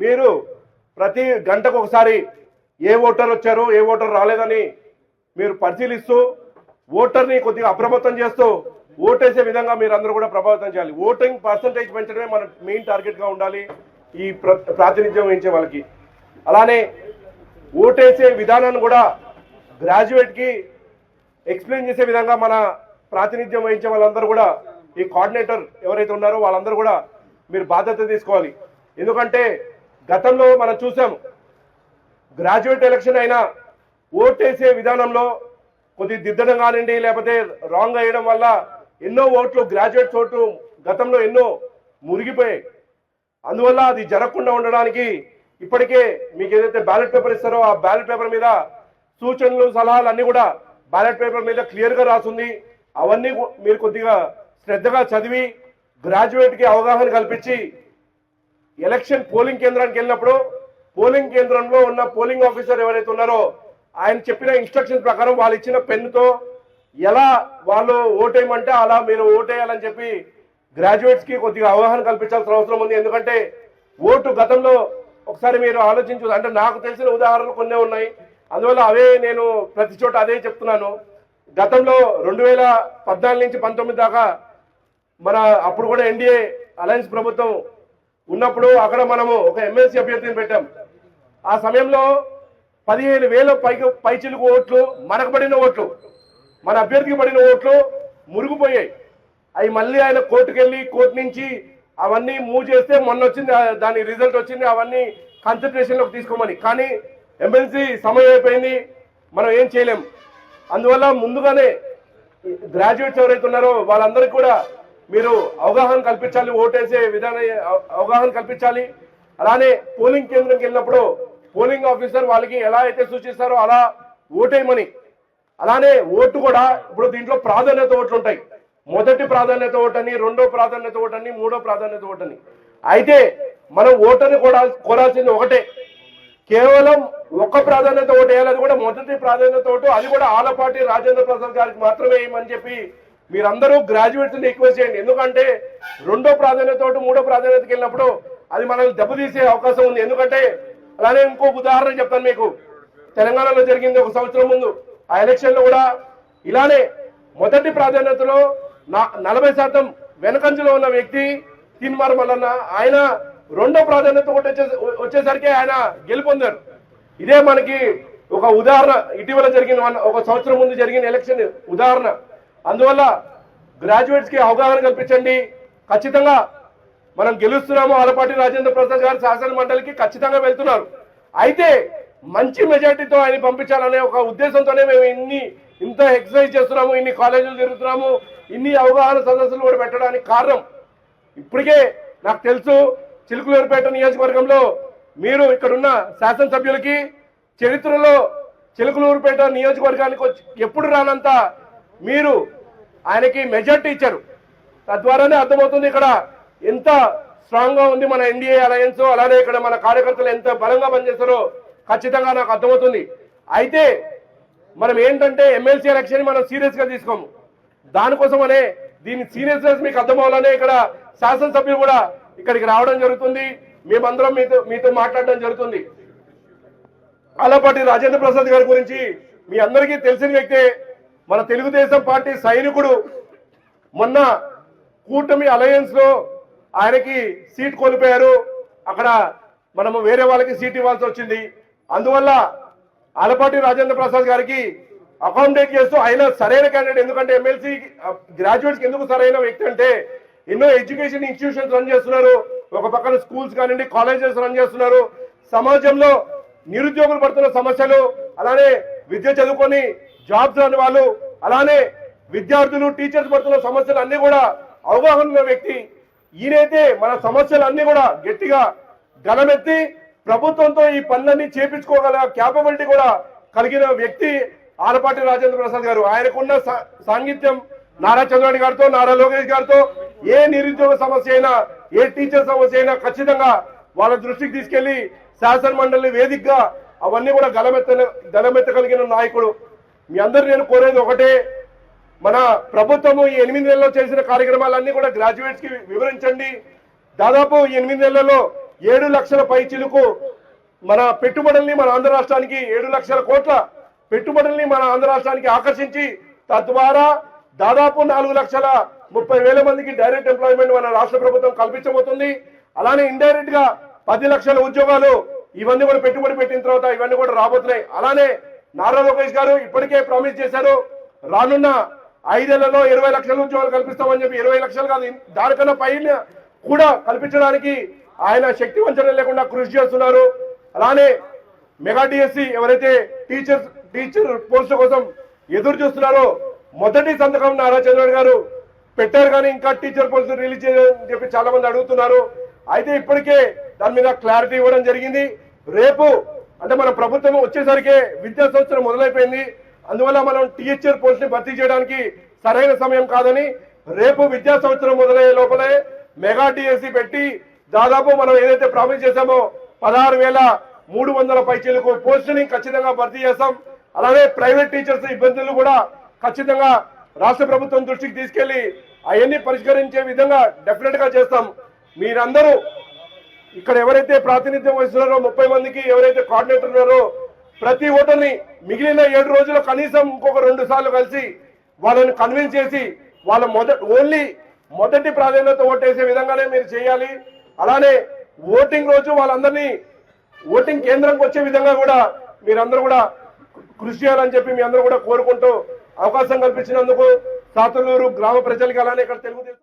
మీరు ప్రతి గంటకు ఒకసారి ఏ ఓటర్ వచ్చారు ఏ ఓటర్ రాలేదని మీరు పరిశీలిస్తూ ఓటర్ని కొద్దిగా అప్రమత్తం చేస్తూ ఓటేసే విధంగా మీరు అందరూ కూడా ప్రభావితం చేయాలి. ఓటింగ్ పర్సంటేజ్ పెంచడమే మన మెయిన్ టార్గెట్గా ఉండాలి ఈ ప్ర- ప్రాతినిధ్యం వహించే వాళ్ళకి. అలానే ఓటేసే విధానాన్ని కూడా గ్రాడ్యుయేట్కి ఎక్స్ప్లెయిన్ చేసే విధంగా మన ప్రాతినిధ్యం వహించే వాళ్ళందరూ కూడా ఈ కోఆర్డినేటర్ ఎవరైతే ఉన్నారో వాళ్ళందరూ కూడా మీరు బాధ్యత తీసుకోవాలి. ఎందుకంటే గతంలో మనం చూసాం గ్రాడ్యుయేట్ ఎలక్షన్ అయినా ఓటేసే విధానంలో కొద్ది దిద్దడం కానివ్వండి లేకపోతే రాంగ్ అయ్యడం వల్ల ఎన్నో ఓట్లు గ్రాడ్యుయేట్ ఓట్లు గతంలో ఎన్నో మురిగిపోయాయి. అందువల్ల అది జరగకుండా ఉండడానికి ఇప్పటికే మీకు ఏదైతే బ్యాలెట్ పేపర్ ఇస్తారో ఆ బ్యాలెట్ పేపర్ మీద సూచనలు సలహాలు అన్నీ కూడా బ్యాలెట్ పేపర్ మీద క్లియర్గా రాసుంది. అవన్నీ మీరు కొద్దిగా శ్రద్ధగా చదివి గ్రాడ్యుయేట్కి అవగాహన కల్పించి ఎలక్షన్ పోలింగ్ కేంద్రానికి వెళ్ళినప్పుడు పోలింగ్ కేంద్రంలో ఉన్న పోలింగ్ ఆఫీసర్ ఎవరైతే ఉన్నారో ఆయన చెప్పిన ఇన్స్ట్రక్షన్స్ ప్రకారం వాళ్ళు ఇచ్చిన పెన్నుతో ఎలా వాళ్ళు ఓటేయమంటే అలా మీరు ఓటేయాలని చెప్పి గ్రాడ్యుయేట్స్కి కొద్దిగా అవగాహన కల్పించాల్సిన అవసరం ఉంది. ఎందుకంటే ఓటు గతంలో ఒకసారి మీరు ఆలోచించు అంటే నాకు తెలిసిన ఉదాహరణలు కొన్ని ఉన్నాయి. అందువల్ల అవే నేను ప్రతి చోట అదే చెప్తున్నాను. గతంలో రెండు వేల పద్నాలుగు నుంచి పంతొమ్మిది దాకా మన అప్పుడు కూడా ఎన్డీఏ అలయన్స్ ప్రభుత్వం ఉన్నప్పుడు అక్కడ మనము ఒక ఎమ్మెల్సీ అభ్యర్థిని పెట్టాం. ఆ సమయంలో పదిహేను వేల పైకి పైచిలుకు ఓట్లు మనకు పడిన ఓట్లు మన అభ్యర్థికి పడిన ఓట్లు మురిగిపోయాయి. అవి మళ్ళీ ఆయన కోర్టుకెళ్ళి కోర్టు నుంచి అవన్నీ మూవ్ చేస్తే మొన్న వచ్చింది దాని రిజల్ట్ వచ్చింది అవన్నీ కాన్సన్ట్రేషన్లోకి తీసుకోమని. కానీ ఎమ్మెల్సీ సమయం అయిపోయింది మనం ఏం చేయలేం. అందువల్ల ముందుగానే గ్రాడ్యుయేట్స్ ఎవరైతే ఉన్నారో వాళ్ళందరికీ కూడా మీరు అవగాహన కల్పించాలి ఓటేసే విధాన అవగాహన కల్పించాలి. అలానే పోలింగ్ కేంద్రంకి వెళ్ళినప్పుడు పోలింగ్ ఆఫీసర్ వాళ్ళకి ఎలా అయితే సూచిస్తారో అలా ఓటేయమని. అలానే ఓటు కూడా ఇప్పుడు దీంట్లో ప్రాధాన్యత ఓట్లు ఉంటాయి. మొదటి ప్రాధాన్యత ఓటని రెండో ప్రాధాన్యత ఓటని మూడో ప్రాధాన్యత ఓటని. అయితే మనం ఓటని కూడా కోరాల్సింది ఒకటే. కేవలం ఒక్క ప్రాధాన్యత ఓటు వేయాలి అది కూడా మొదటి ప్రాధాన్యత ఓటు అది కూడా ఆలపాటి రాజేంద్ర ప్రసాద్ గారికి మాత్రమే వేయమని చెప్పి మీరందరూ గ్రాడ్యుయేట్స్ రిక్వెస్ట్ చేయండి. ఎందుకంటే రెండో ప్రాధాన్యతతో మూడో ప్రాధాన్యతకి వెళ్ళినప్పుడు అది మనల్ని దెబ్బతీసే అవకాశం ఉంది. ఎందుకంటే అలానే ఇంకో ఉదాహరణ చెప్తాను మీకు. తెలంగాణలో జరిగింది ఒక సంవత్సరం ముందు. ఆ ఎలక్షన్లో కూడా ఇలానే మొదటి ప్రాధాన్యతలో నా నలభై శాతం వెనకంజలో ఉన్న వ్యక్తి తిన్మార్ మల్లన్న ఆయన రెండో ప్రాధాన్యత ఒకటి వచ్చే- వచ్చేసరికి ఆయన గెలుపొందారు. ఇదే మనకి ఒక ఉదాహరణ. ఇటీవల జరిగిన ఒక సంవత్సరం ముందు జరిగిన ఎలక్షన్ ఉదాహరణ. అందువల్ల గ్రాడ్యుయేట్స్కి అవగాహన కల్పించండి. ఖచ్చితంగా మనం గెలుస్తున్నాము. ఆలపాటి రాజేంద్ర ప్రసాద్ గారు శాసన మండలికి ఖచ్చితంగా వెళ్తున్నారు. అయితే మంచి మెజార్టీతో ఆయన పంపించాలనే ఒక ఉద్దేశంతోనే మేము ఇన్ని ఇంత ఎక్సర్సైజ్ చేస్తున్నాము ఇన్ని కాలేజీలు తిరుగుతున్నాము ఇన్ని అవగాహన సదస్సులు కూడా పెట్టడానికి కారణం ఇప్పటికే నాకు తెలుసు చిలుకలూరుపేట నియోజకవర్గంలో మీరు ఇక్కడున్న శాసనసభ్యులకి చరిత్రలో చిలుకలూరుపేట నియోజకవర్గానికి వచ్చి ఎప్పుడు రానంత మీరు ఆయనకి మెజార్టీ ఇచ్చారు. తద్వారానే అర్థమవుతుంది ఇక్కడ ఎంత స్ట్రాంగ్గా ఉంది మన ఎన్డీఏ అలయన్స్ అలానే ఇక్కడ మన కార్యకర్తలు ఎంత బలంగా పనిచేస్తారో ఖచ్చితంగా నాకు అర్థమవుతుంది. అయితే మనం ఏంటంటే ఎమ్మెల్సీ ఎలక్షన్ మనం సీరియస్గా తీసుకోము. దానికోసమనే దీని సీరియస్నెస్ మీకు అర్థమవ్వాలనే ఇక్కడ శాసనసభ్యులు కూడా ఇక్కడికి రావడం జరుగుతుంది. మేమందరం మీతో మీతో మాట్లాడడం జరుగుతుంది. అలాపాటి రాజేంద్ర ప్రసాద్ గారి గురించి మీ అందరికీ తెలిసిన వ్యక్తే మన తెలుగుదేశం పార్టీ సైనికుడు మొన్న కూటమి అలయన్స్లో ఆయనకి సీట్ కోల్పోయారు. అక్కడ మనము వేరే వాళ్ళకి సీట్ ఇవ్వాల్సి వచ్చింది. అందువల్ల ఆలపాటి రాజేంద్ర ప్రసాద్ గారికి అకామిడేట్ చేస్తూ ఆయన సరైన క్యాండిడేట్ ఎందుకంటే ఎమ్మెల్సీ గ్రాడ్యుయేట్స్ ఎందుకు సరైన వ్యక్తి అంటే ఎన్నో ఎడ్యుకేషన్ ఇన్స్టిట్యూషన్స్ రన్ చేస్తున్నారు. ఒక పక్కన స్కూల్స్ కానివ్వండి కాలేజెస్ రన్ చేస్తున్నారు. సమాజంలో నిరుద్యోగులు పడుతున్న సమస్యలు అలానే విద్య చదువుకొని జాబ్స్ రాని వాళ్ళు అలానే విద్యార్థులు టీచర్స్ పడుతున్న సమస్యలు అన్ని కూడా అవగాహన ఉన్న వ్యక్తి ఈయనైతే మన సమస్యలు అన్ని కూడా గట్టిగా గలమెత్తి ప్రభుత్వంతో ఈ పనులన్నీ చేపించుకోగల క్యాపబిలిటీ కూడా కలిగిన వ్యక్తి ఆలపాటి రాజేంద్ర ప్రసాద్ గారు. ఆయనకున్న సా- సాంగిత్యం నారా చంద్రబాబు గారితో నారా లోకేష్ గారితో ఏ నిరుద్యోగ సమస్య అయినా ఏ టీచర్ సమస్య అయినా ఖచ్చితంగా వాళ్ళ దృష్టికి తీసుకెళ్ళి శాసన మండలి వేదికగా అవన్నీ కూడా గలమెత్త గలమెత్తగలిగిన నాయకుడు మీ అందరు నేను కోరేది ఒకటే మన ప్రభుత్వము ఈ ఎనిమిది నెలల్లో చేసిన కార్యక్రమాలన్నీ కూడా గ్రాడ్యుయేట్స్కి వివరించండి. దాదాపు ఎనిమిది నెలల్లో ఏడు లక్షల పై చిలుకు మన పెట్టుబడుల్ని మన ఆంధ్ర రాష్ట్రానికి ఏడు లక్షల కోట్ల పెట్టుబడుల్ని మన ఆంధ్ర రాష్ట్రానికి ఆకర్షించి తద్వారా దాదాపు నాలుగు లక్షల ముప్పై వేల మందికి డైరెక్ట్ ఎంప్లాయ్మెంట్ మన రాష్ట్ర ప్రభుత్వం కల్పించబోతుంది. అలానే ఇండైరెక్ట్గా పది లక్షల ఉద్యోగాలు ఇవన్నీ కూడా పెట్టుబడి పెట్టిన తర్వాత ఇవన్నీ కూడా రాబోతున్నాయి. అలానే నారా లోకేష్ గారు ఇప్పటికే ప్రామిస్ చేశారు. రానున్న ఐదేళ్ళలో ఇరవై లక్షల ఉద్యోగాలు కల్పిస్తామని చెప్పి ఇరవై లక్షలు కాదు దానికన్నా పైన కూడా కల్పించడానికి ఆయన శక్తి వంచన లేకుండా కృషి చేస్తున్నారు. అలానే మెగా డిఎస్సి ఎవరైతే టీచర్ టీచర్ పోస్టుల కోసం ఎదురు చూస్తున్నారో మొదటి సంతకం నారా చంద్రబాబు గారు పెట్టారు కానీ ఇంకా టీచర్ పోస్టు రిలీజ్ చేయని చెప్పి చాలా మంది అడుగుతున్నారు. అయితే ఇప్పటికే దాని మీద క్లారిటీ ఇవ్వడం జరిగింది. రేపు అంటే మన ప్రభుత్వం వచ్చేసరికి విద్యా సంవత్సరం మొదలైపోయింది. అందువల్ల మనం టీచర్ పోస్ట్ని భర్తీ చేయడానికి సరైన సమయం కాదని రేపు విద్యా సంవత్సరం మొదలయ్యే లోపలే మెగా టీఎస్సీ పెట్టి దాదాపు మనం ఏదైతే ప్రామిస్ చేశామో పదహారు వేల మూడు వందల పైచీలకు పోస్టుని ఖచ్చితంగా భర్తీ చేస్తాం. అలాగే ప్రైవేట్ టీచర్స్ ఇబ్బందులు కూడా ఖచ్చితంగా రాష్ట్ర ప్రభుత్వం దృష్టికి తీసుకెళ్ళి అవన్నీ పరిష్కరించే విధంగా డెఫినెట్గా చేస్తాం. మీరందరూ ఇక్కడ ఎవరైతే ప్రాతినిధ్యం వహిస్తున్నారో ముప్పై మందికి ఎవరైతే కోఆర్డినేటర్ ఉన్నారో ప్రతి ఓటర్ని మిగిలిన ఏడు రోజుల్లో కనీసం ఇంకొక రెండు సార్లు కలిసి వాళ్ళని కన్విన్స్ చేసి వాళ్ళ మొదటి ఓన్లీ మొదటి ప్రాధాన్యత ఓటేసే విధంగానే మీరు చేయాలి. అలానే ఓటింగ్ రోజు వాళ్ళందరినీ ఓటింగ్ కేంద్రంకి వచ్చే విధంగా కూడా మీరందరూ కూడా కృషి చేయాలని చెప్పి మీ అందరూ కూడా కోరుకుంటూ అవకాశం కల్పించినందుకు సాతులూరు గ్రామ ప్రజలకి అలానే ఇక్కడ తెలుగుదేశం